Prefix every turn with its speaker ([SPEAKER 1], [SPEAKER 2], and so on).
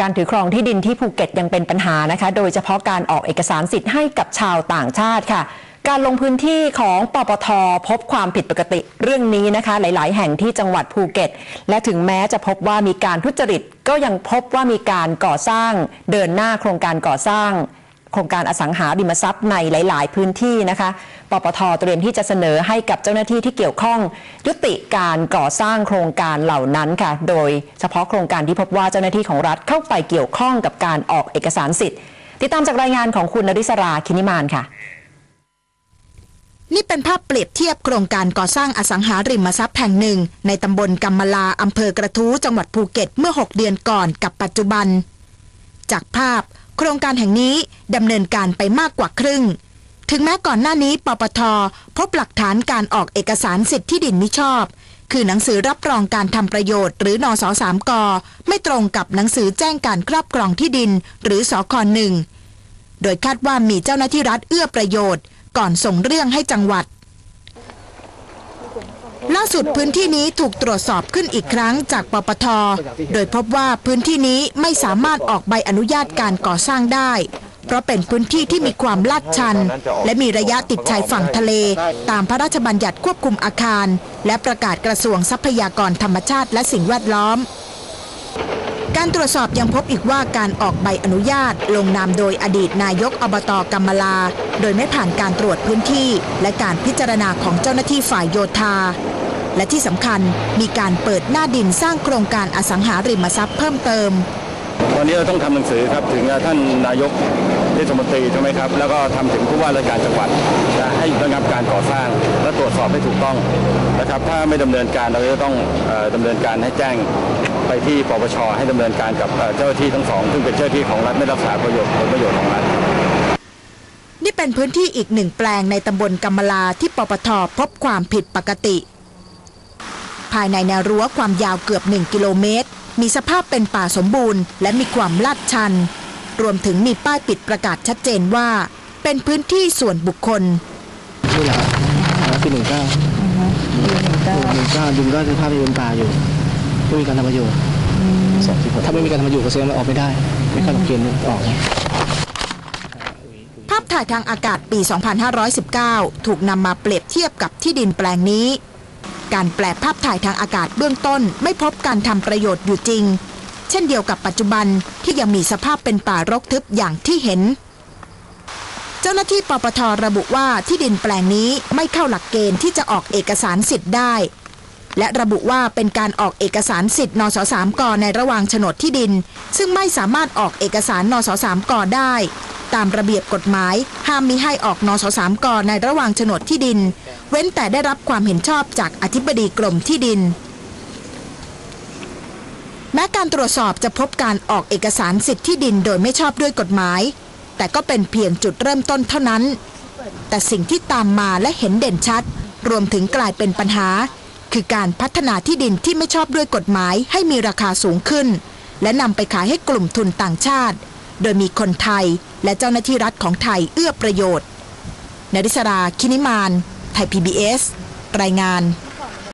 [SPEAKER 1] การถือครองที่ดินที่ภูเก็ตยังเป็นปัญหานะคะ โดยเฉพาะการออกเอกสารสิทธิ์ให้กับชาวต่างชาติค่ะ การลงพื้นที่ของปปทพบความผิดปกติเรื่องนี้นะคะ หลาย ๆ แห่งที่จังหวัดภูเก็ต และถึงแม้จะพบว่ามีการทุจริต ก็ยังพบว่ามีการก่อสร้าง เดินหน้าโครงการก่อสร้าง โครงการอสังหาริมทรัพย์ในหลาย ๆ พื้นที่นะคะ ปปทเตรียมที่จะเสนอให้กับเจ้าหน้าที่ที่เกี่ยวข้อง ยุติการก่อสร้างโครงการเหล่านั้นค่ะ โดยเฉพาะโครงการที่พบว่าเจ้าหน้าที่ของรัฐเข้าไปเกี่ยวข้องกับการออกเอกสารสิทธิ์ ติดตามจากรายงานของคุณนริศราคินิมานค่ะ
[SPEAKER 2] นี่เป็นภาพเปรียบเทียบโครงการก่อสร้างอสังหาริมทรัพย์แห่งหนึ่ง ในตำบลกำมะลาอำเภอกระทู้จังหวัดภูเก็ตเมื่อ 6 เดือนก่อนกับปัจจุบัน จากภาพ โครงการแห่งนี้ดำเนินการไปมากกว่าครึ่ง ถึงแม้ก่อนหน้านี้ปปทพบหลักฐานการออกเอกสารสิทธิที่ดินมิชอบ คือหนังสือรับรองการทำประโยชน์ หรือนอสสามกไม่ตรงกับหนังสือแจ้งการครอบครองที่ดิน หรือสคหนึ่งโดยคาดว่ามีเจ้าหน้าที่รัฐเอื้อประโยชน์ ก่อนส่งเรื่องให้จังหวัด ล่าสุดพื้นที่นี้ถูกตรวจสอบขึ้นอีกครั้งจากปปท โดยพบว่าพื้นที่นี้ไม่สามารถออกใบอนุญาตการก่อสร้างได้ เพราะเป็นพื้นที่ที่มีความลาดชัน และมีระยะติดชายฝั่งทะเล ตามพระราชบัญญัติควบคุมอาคาร และประกาศกระทรวงทรัพยากรธรรมชาติและสิ่งแวดล้อม การตรวจสอบยังพบอีกว่าการออกใบอนุญาต ลงนามโดยอดีตนายกอบตกรมลา โดยไม่ผ่านการตรวจพื้นที่ และการพิจารณาของเจ้าหน้าที่ฝ่ายโยธา และที่สำคัญมีการเปิดหน้าดินสร้างโครงการอสังหาริมทรัพย์เพิ่มเติม
[SPEAKER 3] ตอนนี้เราต้องทำหนังสือครับถึงท่านนายก เทศมนตรีใช่ไหมครับ แล้วก็ทำถึงผู้ว่าราชการจังหวัดจะให้ระงับการก่อสร้างและตรวจสอบให้ถูกต้องนะครับ ถ้าไม่ดำเนินการเราจะต้องเอ่อดำเนินการให้แจ้งไปที่ปปชให้ดำเนินการกับเจ้าที่ทั้งสองซึ่งเป็นเจ้าที่ของรัฐไม่รักษาประโยชน์ผลประโยชน์ของรัฐ
[SPEAKER 2] นี่เป็นพื้นที่อีกหนึ่งแปลงในตำบลกำมะลาที่ปปทพบความผิดปกติ ภายในแนวรั้วความยาวเกือบ 1 กิโลเมตร มีสภาพเป็นป่าสมบูรณ์ และมีความลาดชัน รวมถึงมีป้ายปิดประกาศชัดเจนว่า เป็นพื้นที่ส่วนบุคคล
[SPEAKER 4] นี่แหละครับปีหนึ่งเก้าหนึ่งเก้าดินก็สภาพที่เป็นป่าอยู่ไม่มีการทำประโยชน์ถ้าไม่มีการทำประโยชน์ก็แสดงว่าออกไม่ได้ ไม่เข้าหลักเกณฑ์ออกนะ
[SPEAKER 2] ภาพถ่ายทางอากาศปี 2519 ถูกนำมาเปรียบเทียบกับที่ดินแปลงนี้ การแปลภาพถ่ายทางอากาศเบื้องต้นไม่พบการทำประโยชน์อยู่จริง เช่นเดียวกับปัจจุบันที่ยังมีสภาพเป็นป่ารกทึบอย่างที่เห็น เจ้าหน้าที่ปปทระบุว่าที่ดินแปลงนี้ไม่เข้าหลักเกณฑ์ที่จะออกเอกสารสิทธิ์ได้ และระบุว่าเป็นการออกเอกสารสิทธิ์นสสามกในระหว่างโฉนดที่ดิน ซึ่งไม่สามารถออกเอกสารนสสามกได้ ตามระเบียบกฎหมาย ห้ามมิให้ออกนสสามกในระหว่างโฉนดที่ดิน เว้นแต่ได้รับความเห็นชอบจากอธิบดีกรมที่ดิน แม้การตรวจสอบจะพบการออกเอกสารสิทธิ์ที่ดินโดยไม่ชอบด้วยกฎหมาย แต่ก็เป็นเพียงจุดเริ่มต้นเท่านั้น แต่สิ่งที่ตามมาและเห็นเด่นชัด รวมถึงกลายเป็นปัญหา คือการพัฒนาที่ดินที่ไม่ชอบด้วยกฎหมายให้มีราคาสูงขึ้น และนำไปขายให้กลุ่มทุนต่างชาติ โดยมีคนไทยและเจ้าหน้าที่รัฐของไทยเอื้อประโยชน์นริศรา คินิมาน ไทย PBS รายงาน